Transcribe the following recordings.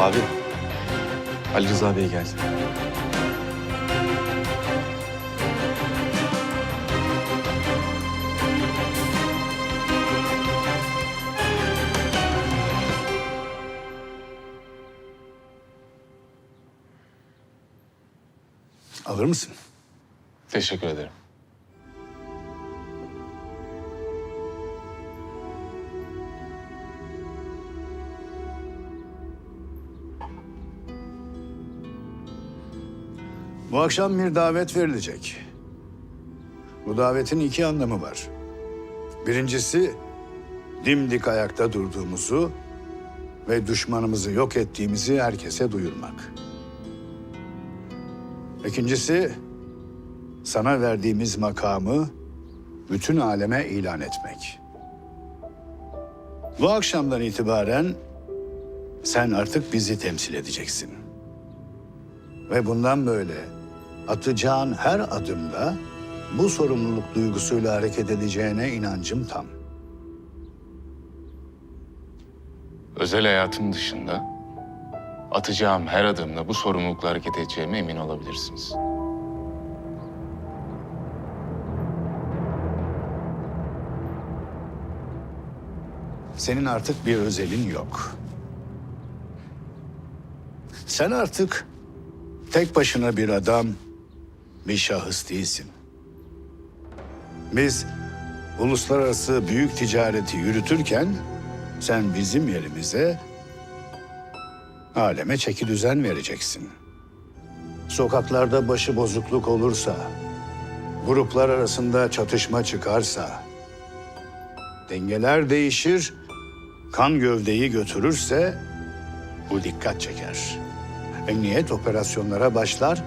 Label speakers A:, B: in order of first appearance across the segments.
A: Abi, Ali Rıza Bey geldi.
B: Alır mısın?
C: Teşekkür ederim.
B: Bu akşam bir davet verilecek. Bu davetin iki anlamı var. Birincisi dimdik ayakta durduğumuzu ve düşmanımızı yok ettiğimizi herkese duyurmak. İkincisi sana verdiğimiz makamı bütün aleme ilan etmek. Bu akşamdan itibaren sen artık bizi temsil edeceksin. Ve bundan böyle atacağın her adımda bu sorumluluk duygusuyla hareket edeceğine inancım tam.
C: Özel hayatım dışında atacağım her adımda bu sorumlulukla hareket edeceğime emin olabilirsiniz.
B: Senin artık bir özelin yok. Sen artık tek başına bir adam, bir şahıs değilsin. Biz uluslararası büyük ticareti yürütürken sen bizim yerimize aleme çeki düzen vereceksin. Sokaklarda başı bozukluk olursa, gruplar arasında çatışma çıkarsa, dengeler değişir, kan gövdeyi götürürse bu dikkat çeker. Emniyet operasyonlara başlar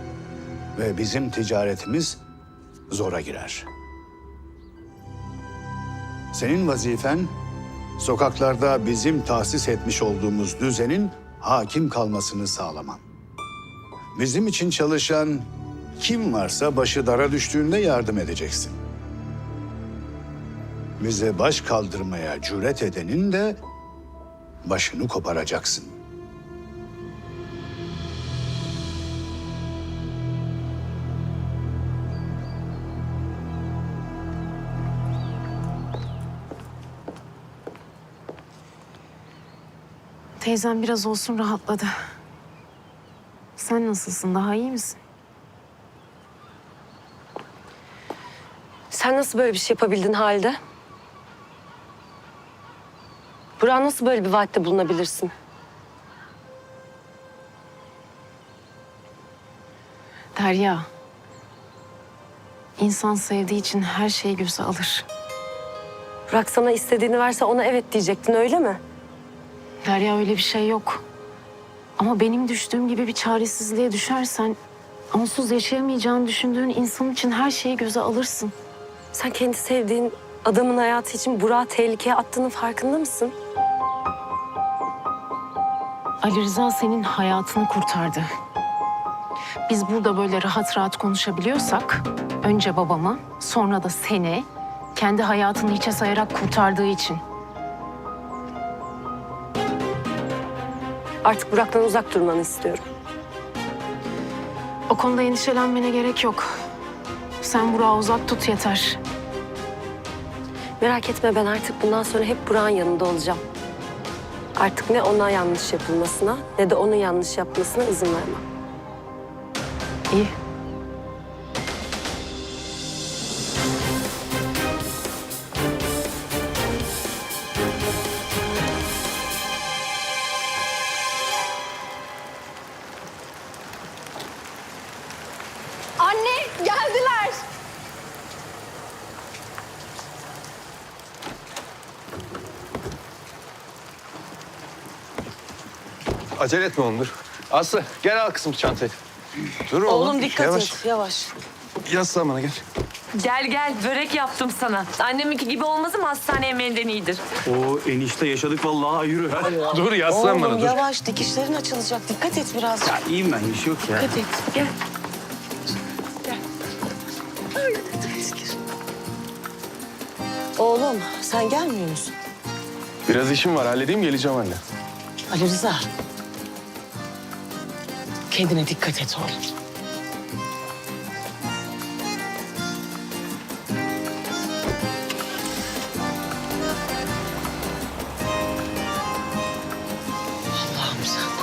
B: ve bizim ticaretimiz zora girer. Senin vazifen sokaklarda bizim tahsis etmiş olduğumuz düzenin hakim kalmasını sağlaman. Bizim için çalışan kim varsa başı dara düştüğünde yardım edeceksin. Bize baş kaldırmaya cüret edenin de başını koparacaksın.
D: Teyzem biraz olsun rahatladı. Sen nasılsın? Daha iyi misin?
E: Sen nasıl böyle bir şey yapabildin halde? Burak'a nasıl böyle bir vaatte bulunabilirsin?
D: Derya. İnsan sevdiği için her şeyi göze alır.
E: Burak sana istediğini verse ona evet diyecektin öyle mi?
D: Derya öyle bir şey yok. Ama benim düştüğüm gibi bir çaresizliğe düşersen... ...onsuz yaşayamayacağını düşündüğün insan için her şeyi göze alırsın.
E: Sen kendi sevdiğin adamın hayatı için Burak'ı tehlikeye attığının farkında mısın?
D: Ali Rıza senin hayatını kurtardı. Biz burada böyle rahat rahat konuşabiliyorsak... ...önce babamı, sonra da seni... ...kendi hayatını hiçe sayarak kurtardığı için.
E: Artık Burak'tan uzak durmanı istiyorum.
D: O konuda endişelenmene gerek yok. Sen Burak'ı uzak tut yeter.
E: Merak etme ben artık bundan sonra hep Burak'ın yanında olacağım. Artık ne ona yanlış yapılmasına ne de onun yanlış yapmasına izin vermem.
D: İyi.
A: Acele etme Onur. Aslı gel al kızım çantayı. Dur oğlum.
E: Oğlum dikkat
A: yavaş.
E: et yavaş.
A: Yaslan bana gel.
F: Gel gel börek yaptım sana. Anneminki gibi olmaz ama hastane yemeğinden iyidir.
G: O enişte yaşadık vallahi yürü. Hadi ya.
A: Dur yaslan bana
H: Oğlum
A: dur.
H: yavaş dikişlerin açılacak. Dikkat et biraz.
G: ya iyiyim ben bir şey yok ya.
H: Dikkat et. Gel. Oğlum sen gelmiyor musun?
A: Biraz işim var halledeyim geleceğim anne.
H: Ali Rıza. Kendine dikkat et oğlum. Allah'ım sen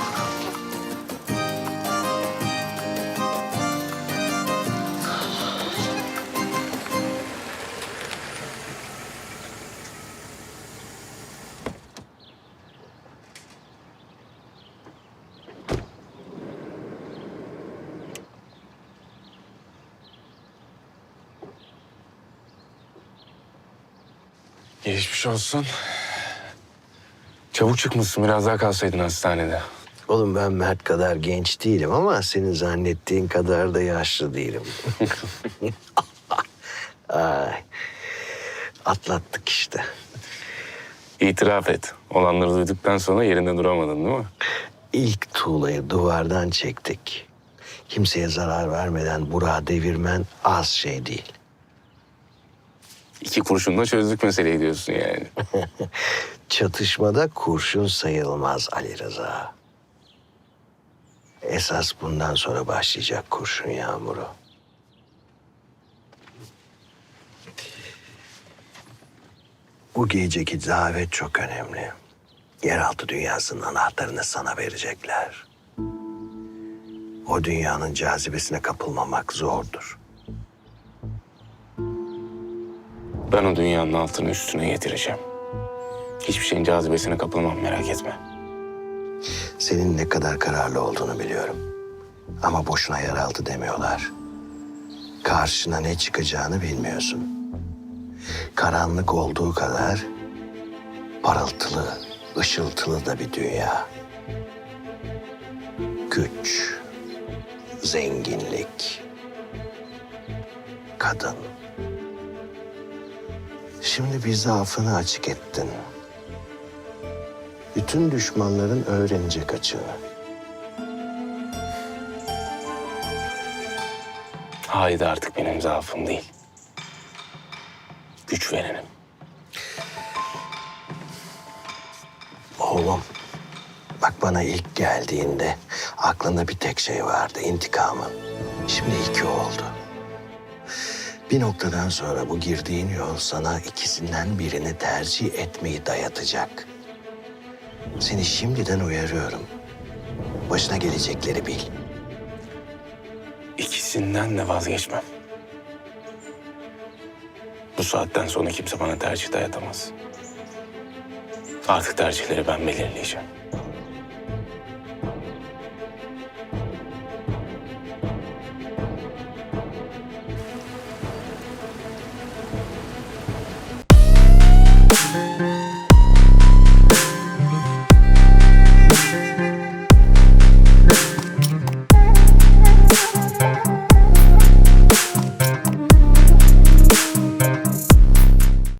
C: Geçmiş olsun. Çabuk çıkmışsın. Biraz daha kalsaydın hastanede.
I: Oğlum ben Mert kadar genç değilim ama senin zannettiğin kadar da yaşlı değilim. Ay. Atlattık işte.
C: İtiraf et. Olanları duyduktan sonra yerinde duramadın değil mi?
I: İlk tuğlayı duvardan çektik. Kimseye zarar vermeden Burak'ı devirmen az şey değil.
C: İki kurşunla çözdük meseleyi diyorsun yani.
I: Çatışmada kurşun sayılmaz Ali Rıza. Esas bundan sonra başlayacak kurşun yağmuru. Bu geceki davet çok önemli. Yeraltı dünyasının anahtarını sana verecekler. O dünyanın cazibesine kapılmamak zordur.
C: Ben o dünyanın altını üstüne getireceğim. Hiçbir şeyin cazibesine kapılmam merak etme.
I: Senin ne kadar kararlı olduğunu biliyorum. Ama boşuna yeraltı demiyorlar. Karşına ne çıkacağını bilmiyorsun. Karanlık olduğu kadar parıltılı, ışıltılı da bir dünya. Güç, zenginlik, kadın. Şimdi bir zaafını açık ettin. Bütün düşmanların öğrenecek açığını.
C: Haydi artık benim zaafım değil. Güç verenim.
I: Oğlum, bak bana ilk geldiğinde aklında bir tek şey vardı, intikamın. Şimdi iki oldu. Bir noktadan sonra bu girdiğin yol sana ikisinden birini tercih etmeyi dayatacak. Seni şimdiden uyarıyorum. Başına gelecekleri bil.
C: İkisinden de vazgeçmem. Bu saatten sonra kimse bana tercih dayatamaz. Artık tercihleri ben belirleyeceğim.